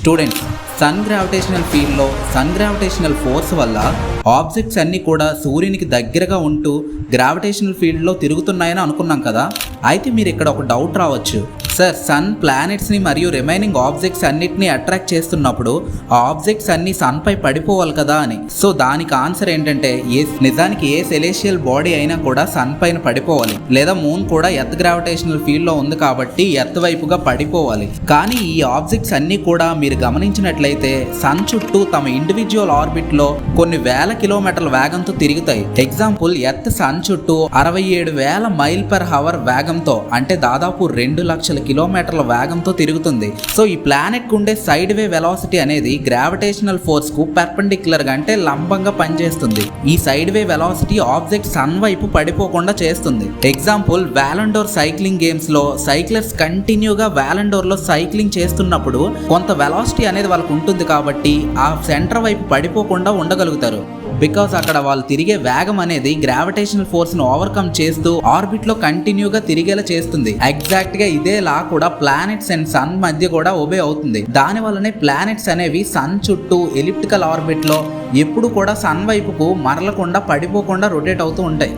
Students sun gravitational ఫీల్డ్లో sun gravitational force వల్ల objects అన్నీ కూడా సూర్యునికి దగ్గరగా ఉంటూ గ్రావిటేషనల్ ఫీల్డ్లో తిరుగుతున్నాయని అనుకున్నాం కదా. అయితే మీరు ఇక్కడ ఒక డౌట్ రావచ్చు. సార్ సన్ ప్లానెట్స్ని మరియు రిమైనింగ్ ఆబ్జెక్ట్స్ అన్నిటిని అట్రాక్ట్ చేస్తున్నప్పుడు ఆ ఆబ్జెక్ట్స్ అన్ని సన్పై పడిపోవాలి కదా అని. సో దానికి ఆన్సర్ ఏంటంటే ఏ నిజానికి ఏ సెలేషియల్ బాడీ అయినా కూడా సన్ పైన పడిపోవాలి. లేదా మూన్ కూడా ఎర్త్ గ్రావిటేషనల్ ఫీల్డ్లో ఉంది కాబట్టి ఎర్త్ వైపుగా పడిపోవాలి. కానీ ఈ ఆబ్జెక్ట్స్ అన్నీ కూడా మీరు గమనించినట్లయితే సన్ చుట్టూ తమ ఇండివిజువల్ ఆర్బిట్లో కొన్ని వేల కిలోమీటర్ల వేగంతో తిరుగుతాయి. ఎగ్జాంపుల్ ఎర్త్ సన్ చుట్టూ అరవై ఏడు వేల మైల్ పర్ హవర్ వేగంతో అంటే దాదాపు రెండు లక్షల కిలోమీటర్ల వేగంతో తిరుగుతుంది. సో ఈ ప్లానెట్కు ఉండే సైడ్ వే వెలాసిటీ అనేది గ్రావిటేషనల్ ఫోర్స్కు పెర్పెండిక్యులర్గా పర్పెండిక్యులర్ అంటే లంబంగా పనిచేస్తుంది. ఈ side way velocity object sun వైపు పడిపోకుండా చేస్తుంది. ఎగ్జాంపుల్ వ్యాలండోర్ సైక్లింగ్ గేమ్స్లో సైక్లర్స్ కంటిన్యూగా వ్యాలండోర్లో సైక్లింగ్ చేస్తున్నప్పుడు కొంత వెలాసిటీ అనేది వాళ్ళకు ఉంటుంది కాబట్టి ఆ సెంటర్ వైపు పడిపోకుండా ఉండగలుగుతారు. బికాస్ అక్కడ వాళ్ళు తిరిగే వేగం అనేది గ్రావిటేషనల్ ఫోర్స్ను ఓవర్కమ్ చేస్తూ ఆర్బిట్లో కంటిన్యూగా తిరిగేలా చేస్తుంది. ఎగ్జాక్ట్గా ఇదే లా కూడా ప్లానెట్స్ అండ్ సన్ మధ్య కూడా ఒబే అవుతుంది. దాని వల్లనే ప్లానెట్స్ అనేవి సన్ చుట్టూ ఎలిప్టికల్ ఆర్బిట్లో ఎప్పుడు కూడా సన్ వైపుకు మరలకుండా పడిపోకుండా రొటేట్ అవుతూ ఉంటాయి.